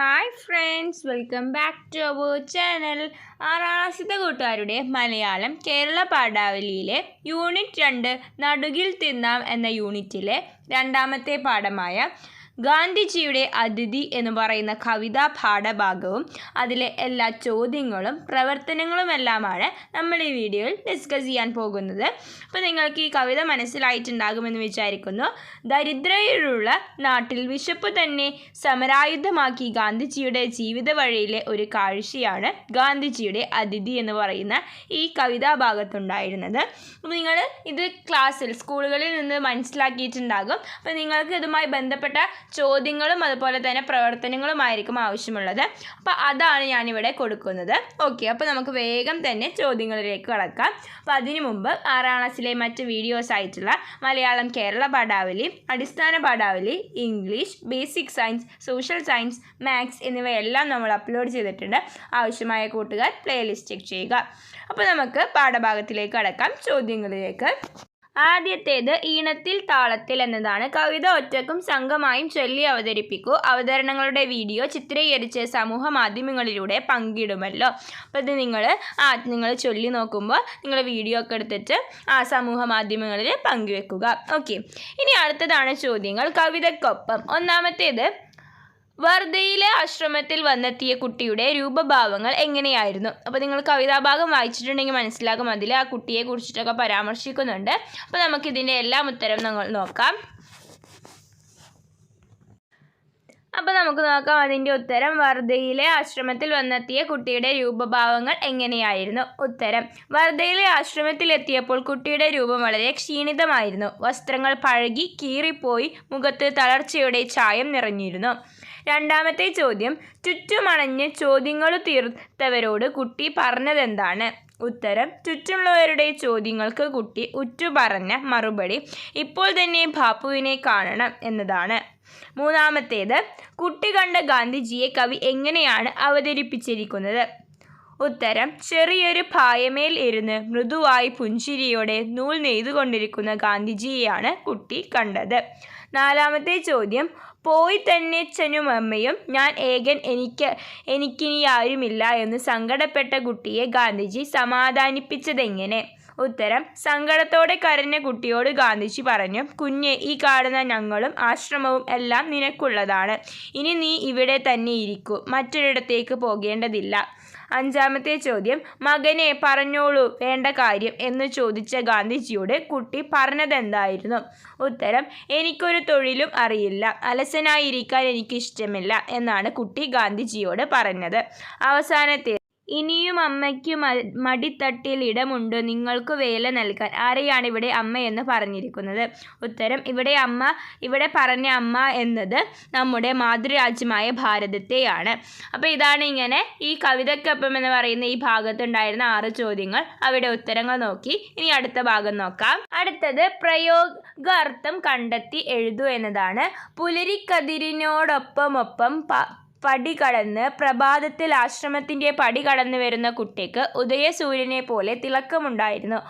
Hi friends welcome back to our channel ആറാം ക്ലാസ്സിലെ കൂട്ടുകാരുടെ മലയാളം കേരള പാഠാവലിയിലെ യൂണിറ്റ് രണ്ട് നടുകിൽ തിന്നാം എന്ന യൂണിറ്റിലെ രണ്ടാമത്തെ പാഠമായ ഗാന്ധിജിയുടെ അതിഥി എന്ന് പറയുന്ന കവിതാ പാഠഭാഗവും അതിലെ എല്ലാ ചോദ്യങ്ങളും പ്രവർത്തനങ്ങളുമെല്ലാമാണ് നമ്മൾ ഈ വീഡിയോയിൽ ഡിസ്കസ് ചെയ്യാൻ പോകുന്നത്. അപ്പോൾ നിങ്ങൾക്ക് ഈ കവിത മനസ്സിലായിട്ടുണ്ടാകുമെന്ന് വിചാരിക്കുന്നു. ദരിദ്രയിലുള്ള നാട്ടിൽ വിശപ്പ് തന്നെ സമരായുധമാക്കി ഗാന്ധിജിയുടെ ജീവിത വഴിയിലെ ഒരു കാഴ്ചയാണ് ഗാന്ധിജിയുടെ അതിഥി എന്ന് പറയുന്ന ഈ കവിതാ ഭാഗത്തുണ്ടായിരുന്നത്. അപ്പോൾ നിങ്ങൾ ഇത് ക്ലാസ്സിൽ സ്കൂളുകളിൽ നിന്ന് മനസ്സിലാക്കിയിട്ടുണ്ടാകും. അപ്പോൾ നിങ്ങൾക്ക് ഇതുമായി ബന്ധപ്പെട്ട ചോദ്യങ്ങളും അതുപോലെ തന്നെ പ്രവർത്തനങ്ങളും പ്രവർത്തനങ്ങളുമായിരിക്കും ആവശ്യമുള്ളത്. അപ്പോൾ അതാണ് ഞാനിവിടെ കൊടുക്കുന്നത്. ഓക്കെ അപ്പോൾ നമുക്ക് വേഗം തന്നെ ചോദ്യങ്ങളിലേക്ക് കടക്കാം. അപ്പോൾ അതിനു മുമ്പ് ആറാം ക്ലാസ്സിലെ മറ്റ് വീഡിയോസ് ആയിട്ടുള്ള മലയാളം കേരള പാഠാവലി അടിസ്ഥാന പാഠാവലി English basic science social science maths എന്നിവയെല്ലാം നമ്മൾ അപ്ലോഡ് ചെയ്തിട്ടുണ്ട്. ആവശ്യമായ കൂട്ടുകാർ പ്ലേലിസ്റ്റ് ചെക്ക് ചെയ്യുക. അപ്പോൾ നമുക്ക് പാഠഭാഗത്തിലേക്ക് കടക്കാം. ചോദ്യങ്ങളിലേക്ക്. ആദ്യത്തേത് ഈണത്തിൽ താളത്തിൽ എന്നതാണ്. കവിത ഒറ്റക്കും സംഘമായും ചൊല്ലി അവതരിപ്പിക്കൂ. അവതരണങ്ങളുടെ വീഡിയോ ചിത്രീകരിച്ച് സമൂഹ മാധ്യമങ്ങളിലൂടെ പങ്കിടുമല്ലോ. അപ്പോൾ ഇത് നിങ്ങൾ ആ നിങ്ങൾ ചൊല്ലി നോക്കുമ്പോൾ നിങ്ങൾ വീഡിയോ ഒക്കെ എടുത്തിട്ട് ആ സമൂഹ മാധ്യമങ്ങളിൽ പങ്കുവെക്കുക. ഓക്കെ. ഇനി അടുത്തതാണ് ചോദ്യങ്ങൾ. കവിതയ്ക്കൊപ്പം ഒന്നാമത്തേത് വർദ്ധയിലെ ആശ്രമത്തിൽ വന്നെത്തിയ കുട്ടിയുടെ രൂപഭാവങ്ങൾ എങ്ങനെയായിരുന്നു? അപ്പോൾ നിങ്ങൾ കവിതാഭാഗം വായിച്ചിട്ടുണ്ടെങ്കിൽ മനസ്സിലാകും. അതിൽ ആ കുട്ടിയെ കുറിച്ചിട്ടൊക്കെ പരാമർശിക്കുന്നുണ്ട്. അപ്പോൾ നമുക്കിതിന്റെ എല്ലാം ഉത്തരം നമ്മൾ നോക്കാം. അപ്പോൾ നമുക്ക് നോക്കാം അതിന്റെ ഉത്തരം. വർദ്ധയിലെ ആശ്രമത്തിൽ വന്നെത്തിയ കുട്ടിയുടെ രൂപഭാവങ്ങൾ എങ്ങനെയായിരുന്നു? ഉത്തരം വർദ്ധയിലെ ആശ്രമത്തിലെത്തിയപ്പോൾ കുട്ടിയുടെ രൂപം വളരെ ക്ഷീണിതമായിരുന്നു. വസ്ത്രങ്ങൾ പഴകി കീറിപ്പോയി മുഖത്ത് തളർച്ചയുടെ ചായം നിറഞ്ഞിരുന്നു. രണ്ടാമത്തെ ചോദ്യം ചുറ്റുമണഞ്ഞ് ചോദ്യങ്ങൾ തീർത്തവരോട് കുട്ടി പറഞ്ഞതെന്താണ്? ഉത്തരം ചുറ്റുമുള്ളവരുടെ ചോദ്യങ്ങൾക്ക് കുട്ടി ഉറ്റു പറഞ്ഞ മറുപടി ഇപ്പോൾ തന്നെ ബാപ്പുവിനെ കാണണം എന്നതാണ്. മൂന്നാമത്തേത് കുട്ടി കണ്ട ഗാന്ധിജിയെ കവി എങ്ങനെയാണ് അവതരിപ്പിച്ചിരിക്കുന്നത്? ഉത്തരം ചെറിയൊരു പായമേൽ ഇരുന്ന് മൃദുവായി പുഞ്ചിരിയോടെ നൂൽ നെയ്തുകൊണ്ടിരിക്കുന്ന ഗാന്ധിജിയെയാണ് കുട്ടി കണ്ടത്. നാലാമത്തെ ചോദ്യം പോയി തന്നെ അച്ഛനും അമ്മയും ഞാൻ ഏകൻ എനിക്ക് എനിക്കിനി ആരുമില്ല എന്ന് സങ്കടപ്പെട്ട കുട്ടിയെ ഗാന്ധിജി സമാധാനിപ്പിച്ചതെങ്ങനെ? ഉത്തരം സങ്കടത്തോടെ കരഞ്ഞ കുട്ടിയോട് ഗാന്ധിജി പറഞ്ഞു കുഞ്ഞെ ഈ കാണുന്ന ഞങ്ങളും ആശ്രമവും എല്ലാം നിനക്കുള്ളതാണ്. ഇനി നീ ഇവിടെ തന്നെ ഇരിക്കൂ. മറ്റൊരിടത്തേക്ക് പോകേണ്ടതില്ല. അഞ്ചാമത്തെ ചോദ്യം മകനെ പറഞ്ഞോളൂ വേണ്ട കാര്യം എന്ന് ചോദിച്ച ഗാന്ധിജിയോട് കുട്ടി പറഞ്ഞതെന്തായിരുന്നു? ഉത്തരം എനിക്കൊരു തൊഴിലും അറിയില്ല അലസനായിരിക്കാൻ എനിക്കിഷ്ടമില്ല എന്നാണ് കുട്ടി ഗാന്ധിജിയോട് പറഞ്ഞത്. അവസാനത്തെ ഇനിയും അമ്മയ്ക്ക് മടിത്തട്ടിൽ ഇടമുണ്ട്. നിങ്ങൾക്ക് വേല നൽകാൻ. ആരെയാണ് ഇവിടെ അമ്മ എന്ന് പറഞ്ഞിരിക്കുന്നത്? ഉത്തരം ഇവിടെ അമ്മ ഇവിടെ പറഞ്ഞ അമ്മ എന്നത് നമ്മുടെ മാതൃരാജ്യമായ ഭാരതത്തെയാണ്. അപ്പോൾ ഇതാണ് ഇങ്ങനെ ഈ കവിതയ്ക്കൊപ്പം എന്ന് പറയുന്ന ഈ ഭാഗത്തുണ്ടായിരുന്ന ആറ് ചോദ്യങ്ങൾ. അവിടെ ഉത്തരങ്ങൾ നോക്കി. ഇനി അടുത്ത ഭാഗം നോക്കാം. അടുത്തത് പ്രയോഗാർത്ഥം കണ്ടെത്തി എഴുതൂ എന്നതാണ്. പുലരിക്കതിരിനോടൊപ്പമൊപ്പം പടി കടന്ന് പ്രഭാതത്തിൽ ആശ്രമത്തിന്റെ പടി കടന്നു വരുന്ന കുട്ടിക്ക് ഉദയസൂര്യനെ പോലെ തിളക്കമുണ്ടായിരുന്നു.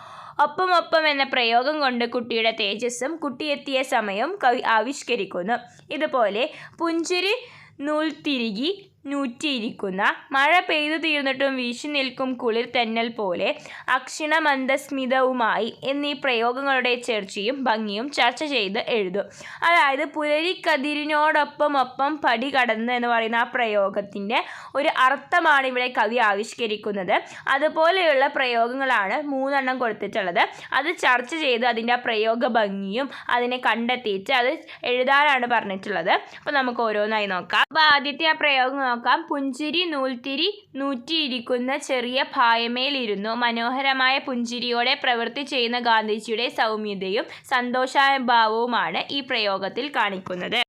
ഒപ്പം ഒപ്പം എന്ന പ്രയോഗം കൊണ്ട് കുട്ടിയുടെ തേജസ്സും കുട്ടിയെത്തിയ സമയം കവി ആവിഷ്കരിക്കുന്നു. ഇതുപോലെ പുഞ്ചിരി നൂൽത്തിരികി നൂറ്റിയിരിക്കുന്ന. മഴ പെയ്തു തീർന്നിട്ടും വീശി നിൽക്കും കുളിർ തെന്നൽ പോലെ അക്ഷിണമന്ദസ്മിതവുമായി എന്നീ പ്രയോഗങ്ങളുടെ ചർച്ചയും ഭംഗിയും ചർച്ച ചെയ്ത് എഴുതും. അതായത് പുലരിക്കതിരിനോടൊപ്പം ഒപ്പം പടി കടന്ന് എന്ന് പറയുന്ന ആ പ്രയോഗത്തിന്റെ ഒരു അർത്ഥമാണ് ഇവിടെ കവി ആവിഷ്കരിക്കുന്നത്. അതുപോലെയുള്ള പ്രയോഗങ്ങളാണ് മൂന്നെണ്ണം കൊടുത്തിട്ടുള്ളത്. അത് ചർച്ച ചെയ്ത് അതിന്റെ ആ പ്രയോഗ ഭംഗിയും അതിനെ കണ്ടെത്തിയിട്ട് അത് എഴുതാനാണ് പറഞ്ഞിട്ടുള്ളത്. അപ്പോൾ നമുക്ക് ഓരോന്നായി നോക്കാം. അപ്പോൾ ആദ്യത്തെ ആ പ്രയോഗം നോക്കാം. പുഞ്ചിരി നൂൽത്തിരി നൂറ്റിയിരിക്കുന്ന ചെറിയ ഭായമേലിരുന്നു മനോഹരമായ പുഞ്ചിരിയോടെ പ്രവൃത്തി ചെയ്യുന്ന ഗാന്ധിജിയുടെ സൗമ്യതയും സന്തോഷഭാവവുമാണ് ഈ പ്രയോഗത്തിൽ കാണിക്കുന്നത്.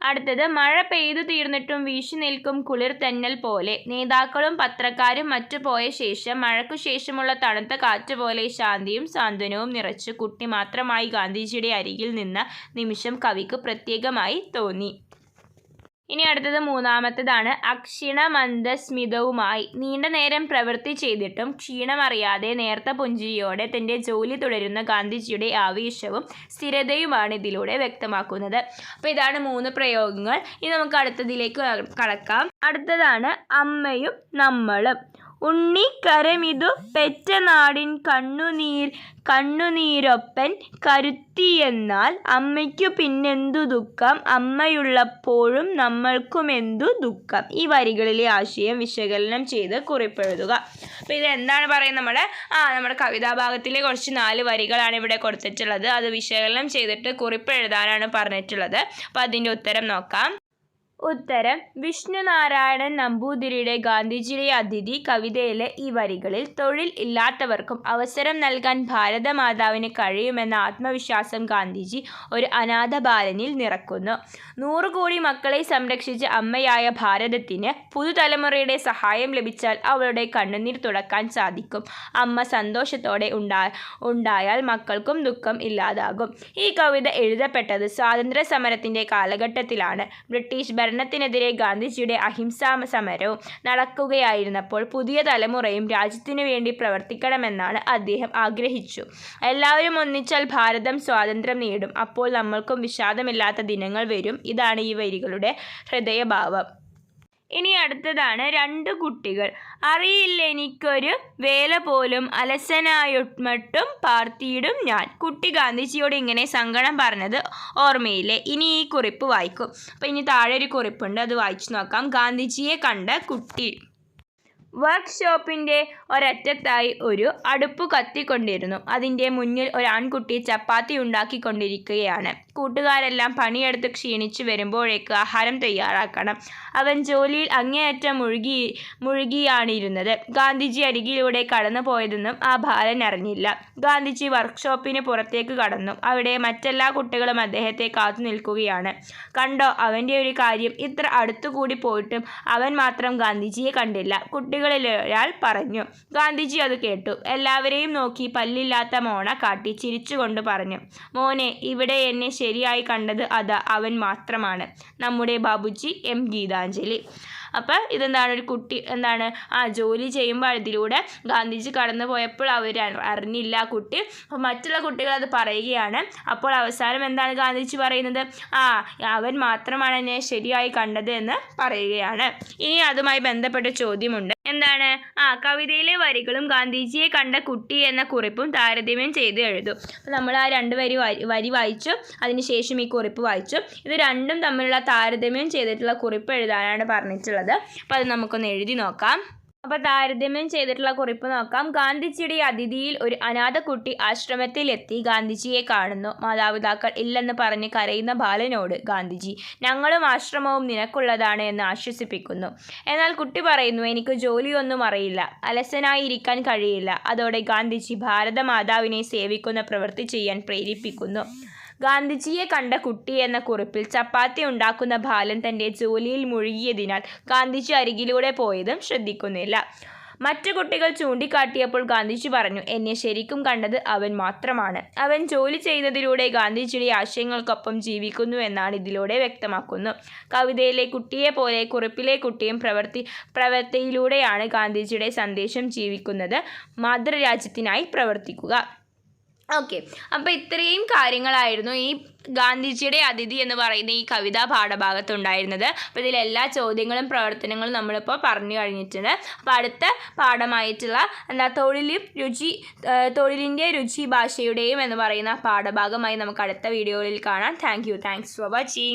അടുത്തത് മഴ പെയ്തു തീർന്നിട്ടും വീശി നിൽക്കും കുളിർ തെന്നൽ പോലെ. നേതാക്കളും പത്രക്കാരും മറ്റു പോയ ശേഷം മഴയ്ക്കു ശേഷമുള്ള തണുത്ത കാറ്റ് പോലെ ശാന്തിയും സാന്ത്വനവും നിറച്ച് കുട്ടി മാത്രമായി ഗാന്ധിജിയുടെ അരികിൽ നിന്ന നിമിഷം കവിക്ക് പ്രത്യേകമായി തോന്നി. ഇനി അടുത്തത് മൂന്നാമത്തേതാണ്. അക്ഷീണമന്ദസ്മിതവുമായി. നീണ്ട നേരം പ്രവൃത്തി ചെയ്തിട്ടും ക്ഷീണമറിയാതെ നേർത്ത പുഞ്ചിരിയോടെ തന്റെ ജോലി തുടരുന്ന ഗാന്ധിജിയുടെ ആവേശവും സ്ഥിരതയുമാണ് ഇതിലൂടെ വ്യക്തമാക്കുന്നത്. അപ്പോൾ ഇതാണ് മൂന്ന് പ്രയോഗങ്ങൾ. ഇനി നമുക്ക് അടുത്തതിലേക്ക് കടക്കാം. അടുത്തതാണ് അമ്മയും നമ്മളും. ഉണ്ണിക്കരമിതു പെറ്റനാടിൻ കണ്ണുനീർ കണ്ണുനീരൊപ്പൻ കരുത്തിയെന്നാൽ അമ്മയ്ക്കു പിന്നെന്തു ദുഃഖം? അമ്മയുള്ളപ്പോഴും നമ്മൾക്കുമെന്തു ദുഃഖം? ഈ വരികളിലെ ആശയം വിശകലനം ചെയ്ത് കുറിപ്പെഴുതുക. അപ്പോൾ ഇത് എന്താണ് പറയുന്നത് നമ്മുടെ ആ നമ്മുടെ കവിതാഭാഗത്തിലെ കുറച്ച് നാല് വരികളാണ് ഇവിടെ കൊടുത്തിട്ടുള്ളത്. അത് വിശകലനം ചെയ്തിട്ട് കുറിപ്പെഴുതാനാണ് പറഞ്ഞിട്ടുള്ളത്. അപ്പോൾ അതിന്റെ ഉത്തരം നോക്കാം. ഉത്തരം വിഷ്ണുനാരായണൻ നമ്പൂതിരിയുടെ ഗാന്ധിജിയുടെ അതിഥി കവിതയിലെ ഈ വരികളിൽ തൊഴിൽ ഇല്ലാത്തവർക്കും അവസരം നൽകാൻ ഭാരതമാതാവിന് കഴിയുമെന്ന ആത്മവിശ്വാസം ഗാന്ധിജി ഒരു അനാഥ ബാലനിൽ നിറക്കുന്നു. നൂറു കോടി മക്കളെ സംരക്ഷിച്ച അമ്മയായ ഭാരതത്തിന് പുതുതലമുറയുടെ സഹായം ലഭിച്ചാൽ അവളുടെ കണ്ണുനീർ തുടക്കാൻ സാധിക്കും. അമ്മ സന്തോഷത്തോടെ ഉണ്ടാ ഉണ്ടായാൽ മക്കൾക്കും ദുഃഖം ഇല്ലാതാകും. ഈ കവിത എഴുതപ്പെട്ടത് സ്വാതന്ത്ര്യ സമരത്തിന്റെ കാലഘട്ടത്തിലാണ്. ബ്രിട്ടീഷ് ഭരണത്തിനെതിരെ ഗാന്ധിജിയുടെ അഹിംസാ സമരവും നടക്കുകയായിരുന്നപ്പോൾ പുതിയ തലമുറയും രാജ്യത്തിനു വേണ്ടി പ്രവർത്തിക്കണമെന്നാണ് അദ്ദേഹം ആഗ്രഹിച്ചു. എല്ലാവരും ഒന്നിച്ചാൽ ഭാരതം സ്വാതന്ത്ര്യം നേടും. അപ്പോൾ നമ്മൾക്കും വിഷാദമില്ലാത്ത ദിനങ്ങൾ വരും. ഇതാണ് ഈ വരികളുടെ ഹൃദയഭാവം. ഇനി അടുത്തതാണ് രണ്ട് കുട്ടികൾ. അറിയില്ല എനിക്കൊരു വേല പോലും അലസനായൊട്ടും പാർത്തിയിടും ഞാൻ. കുട്ടി ഗാന്ധിജിയോട് ഇങ്ങനെ സങ്കടം പറഞ്ഞത് ഓർമ്മയില്ലേ? ഇനി ഈ കുറിപ്പ് വായിക്കും. അപ്പോൾ ഇനി താഴെ ഒരു കുറിപ്പുണ്ട് അത് വായിച്ചു നോക്കാം. ഗാന്ധിജിയെ കണ്ട കുട്ടി വർക്ക്ഷോപ്പിന്റെ ഒരറ്റത്തായി ഒരു അടുപ്പ് കത്തിക്കൊണ്ടിരുന്നു. അതിന്റെ മുന്നിൽ ഒരു ആൺകുട്ടി ചപ്പാത്തി ഉണ്ടാക്കിക്കൊണ്ടിരിക്കുകയാണ്. കൂട്ടുകാരെല്ലാം പണിയെടുത്ത് ക്ഷീണിച്ചു വരുമ്പോഴേക്ക് ആഹാരം തയ്യാറാക്കണം. അവൻ ജോലിയിൽ അങ്ങേയറ്റം മുഴുകി മുഴുകിയാണിരുന്നത്. ഗാന്ധിജി അരികിലൂടെ കടന്നു പോയതെന്നും ആ ബാലൻ അറിഞ്ഞില്ല. ഗാന്ധിജി വർക്ക്ഷോപ്പിന് പുറത്തേക്ക് കടന്നു. അവിടെ മറ്റെല്ലാ കുട്ടികളും അദ്ദേഹത്തെ കാത്തു നിൽക്കുകയാണ്. കണ്ടോ അവന്റെ ഒരു കാര്യം. ഇത്ര അടുത്തുകൂടി പോയിട്ടും അവൻ മാത്രം ഗാന്ധിജിയെ കണ്ടില്ല. കുട്ടികളിൽ ഒരാൾ പറഞ്ഞു. ഗാന്ധിജി അത് കേട്ടു. എല്ലാവരെയും നോക്കി പല്ലില്ലാത്ത മോണ കാട്ടി ചിരിച്ചുകൊണ്ട് പറഞ്ഞു മോനെ ഇവിടെ എന്നെ ശരിയായി കണ്ടത് അത് അവൻ മാത്രമാണ്. നമ്മുടെ ബാബുജി എം. ഗീതാഞ്ജലി. അപ്പോൾ ഇതെന്താണ്? ഒരു കുട്ടി എന്താണ്? ആ ജോലി ചെയ്യുമ്പോൾ ഇതിലൂടെ ഗാന്ധിജി കടന്നു പോയപ്പോൾ അവർ അറിഞ്ഞില്ല ആ കുട്ടി. അപ്പോൾ മറ്റുള്ള കുട്ടികൾ അത് പറയുകയാണ്. അപ്പോൾ അവസാനം എന്താണ് ഗാന്ധിജി പറയുന്നത്? ആ അവൻ മാത്രമാണ് എന്നെ ശരിയായി കണ്ടത് എന്ന് പറയുകയാണ്. ഇനി അതുമായി ബന്ധപ്പെട്ട ചോദ്യമുണ്ട്. എന്താണ്? ആ കവിതയിലെ വരികളും ഗാന്ധിജിയെ കണ്ട കുട്ടി എന്ന കുറിപ്പും താരതമ്യം ചെയ്ത് എഴുതും. അപ്പോൾ നമ്മൾ ആ രണ്ട് വരി വരി- വായിച്ചു. അതിനുശേഷം ഈ കുറിപ്പ് വായിച്ചു. ഇത് രണ്ടും തമ്മിലുള്ള താരതമ്യം ചെയ്തിട്ടുള്ള കുറിപ്പ് എഴുതാനാണ് പറഞ്ഞിട്ടുള്ളത്. അപ്പോൾ അത് നമുക്കൊന്ന് എഴുതി നോക്കാം. അപ്പോൾ താരതമ്യം ചെയ്തിട്ടുള്ള കുറിപ്പ് നോക്കാം. ഗാന്ധിജിയുടെ അതിഥിയിൽ ഒരു അനാഥ കുട്ടി ആശ്രമത്തിലെത്തി ഗാന്ധിജിയെ കാണുന്നു. മാതാപിതാക്കൾ ഇല്ലെന്ന് പറഞ്ഞ് കരയുന്ന ബാലനോട് ഗാന്ധിജി ഞങ്ങളും ആശ്രമവും നിനക്കുള്ളതാണ് എന്ന് ആശ്വസിപ്പിക്കുന്നു. എന്നാൽ കുട്ടി പറയുന്നു എനിക്ക് ജോലിയൊന്നും അറിയില്ല. അലസനായി ഇരിക്കാൻ കഴിയില്ല. അതോടെ ഗാന്ധിജി ഭാരതമാതാവിനെ സേവിക്കുന്ന പ്രവൃത്തി ചെയ്യാൻ പ്രേരിപ്പിക്കുന്നു. ഗാന്ധിജിയെ കണ്ട കുട്ടി എന്ന കുറിപ്പിൽ ചപ്പാത്തി ഉണ്ടാക്കുന്ന ബാലൻ തന്റെ ജോലിയിൽ മുഴുകിയതിനാൽ ഗാന്ധിജി അരികിലൂടെ പോയതും ശ്രദ്ധിക്കുന്നില്ല. മറ്റു കുട്ടികൾ ചൂണ്ടിക്കാട്ടിയപ്പോൾ ഗാന്ധിജി പറഞ്ഞു എന്നെ ശരിക്കും കണ്ടത് അവൻ മാത്രമാണ്. അവൻ ജോലി ചെയ്യുന്നതിലൂടെ ഗാന്ധിജിയുടെ ആശയങ്ങൾക്കൊപ്പം ജീവിക്കുന്നു എന്നാണ് ഇതിലൂടെ വ്യക്തമാക്കുന്നു. കവിതയിലെ കുട്ടിയെ പോലെ കുറിപ്പിലെ കുട്ടിയും പ്രവർത്തി പ്രവർത്തിയിലൂടെയാണ് ഗാന്ധിജിയുടെ സന്ദേശം ജീവിക്കുന്നത്. മാതൃരാജ്യത്തിനായി പ്രവർത്തിക്കുക. ഓക്കെ അപ്പോൾ ഇത്രയും കാര്യങ്ങളായിരുന്നു ഈ ഗാന്ധിജിയുടെ അതിഥി എന്ന് പറയുന്ന ഈ കവിതാ പാഠഭാഗത്തുണ്ടായിരുന്നത് അപ്പോൾ ഇതിൽ എല്ലാ ചോദ്യങ്ങളും പ്രവർത്തനങ്ങളും നമ്മളിപ്പോൾ പറഞ്ഞു കഴിഞ്ഞിട്ടുണ്ട്. അപ്പോൾ അടുത്ത പാഠമായിട്ടുള്ള എന്താ തൊഴിലും രുചി തൊഴിലിന്റെ രുചി ഭാഷയുടെയും എന്ന് പറയുന്ന പാഠഭാഗമായി നമുക്ക് അടുത്ത വീഡിയോയിൽ കാണാം. Thank you thanks for watching